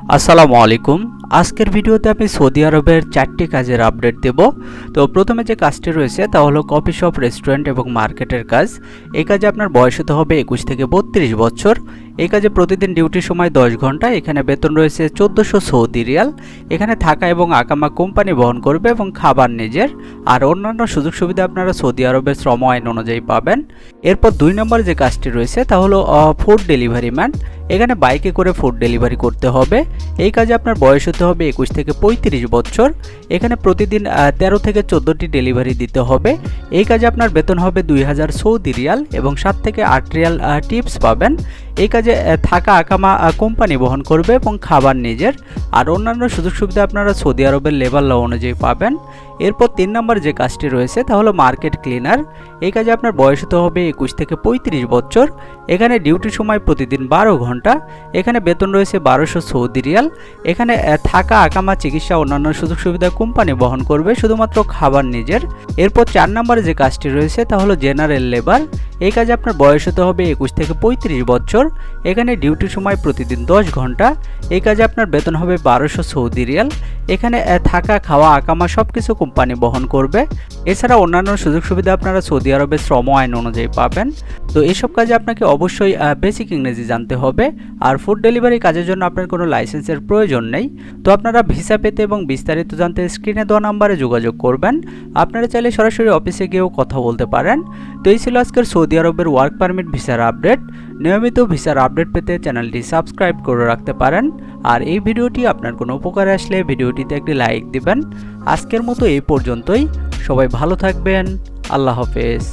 আসসালামু আলাইকুম। আজকের ভিডিওতে আমি সৌদি আরবের চারটি কাজের আপডেট দেব। তো প্রথমে যে কাজটি রয়েছে তা হলো কফি শপ রেস্টুরেন্ট এবং মার্কেটের কাজ। এই কাজে আপনার বয়স হতে হবে একুশ থেকে বত্রিশ বছর। এই কাজে প্রতিদিন ডিউটির সময় দশ ঘণ্টা। এখানে বেতন রয়েছে চোদ্দোশো সৌদি রিয়াল। এখানে থাকা এবং আকামা কোম্পানি বহন করবে এবং খাবার নিজের। আর অন্যান্য সুযোগ সুবিধা আপনারা সৌদি আরবের শ্রম আইন অনুযায়ী পাবেন। এরপর দুই নম্বর যে কাজটি রয়েছে তা হলো ফুড ডেলিভারি ম্যান এখানে বাইকে করে ফুড ডেলিভারি করতে হবে। এই কাজে আপনার বয়স হতে হবে একুশ থেকে পঁয়ত্রিশ বছর। এখানে প্রতিদিন তেরো থেকে চোদ্দোটি ডেলিভারি দিতে হবে। এই কাজে আপনার বেতন হবে দুই হাজার সৌদি রিয়াল এবং সাত থেকে আট রিয়াল টিপস পাবেন। এই কাজে থাকা আকামা কোম্পানি বহন করবে এবং খাবার নিজের। আর অন্যান্য সুযোগ সুবিধা আপনারা সৌদি আরবের লেবার ল অনুযায়ী পাবেন। এরপর তিন নম্বর যে কাজটি রয়েছে, তা হলো মার্কেট ক্লিনার। এই কাজে আপনার বয়স হতে হবে একুশ থেকে পঁয়ত্রিশ বছর। এখানে ডিউটির সময় প্রতিদিন বারো ঘণ্টা। এখানে বেতন রয়েছে বারোশো সৌদি রিয়াল। এখানে থাকা, আকামা, চিকিৎসা, অন্যান্য সুযোগ সুবিধা কোম্পানি বহন করবে শুধুমাত্র খাবার নিজের। এরপর চার নম্বরে যে কাজটি রয়েছে, তা হলো জেনারেল লেবার। এই কাজে আপনার বয়স হতে হবে একুশ থেকে পঁয়ত্রিশ বছর। এখানে ডিউটির সময় প্রতিদিন দশ ঘণ্টা। এই কাজে আপনার বেতন হবে বারোশো সৌদি রিয়াল। এখানে থাকা, খাওয়া, আকামা সব কিছু কোম্পানি বহন করবে। এছাড়া অন্যান্য সুযোগ সুবিধা আপনারা সৌদি আরবের শ্রম আইন অনুযায়ী পাবেন। তো এসব কাজে আপনাকে অবশ্যই বেসিক ইংরেজি জানতে হবে। আর ফুড ডেলিভারি কাজের জন্য আপনার কোনো লাইসেন্সের প্রয়োজন নেই। তো আপনারা ভিসা পেতে এবং বিস্তারিত জানতে স্ক্রিনে দেওয়া নাম্বারে যোগাযোগ করবেন। আপনারা চাইলে সরাসরি অফিসে গিয়েও কথা বলতে পারেন। তো এই ছিল আজকের সৌদি আরবের ওয়ার্ক পারমিট ভিসার আপডেট নিয়মিত ভিসার আপডেট পেতে চ্যানেলটি সাবস্ক্রাইব করে রাখতে পারেন। আর এই ভিডিওটি আপনার কোনো উপকারে আসলে ভিডিওটিতে একটি লাইক দিবেন। আজকের মতো এই পর্যন্তই। সবাই ভালো থাকবেন। আল্লাহ হাফেজ।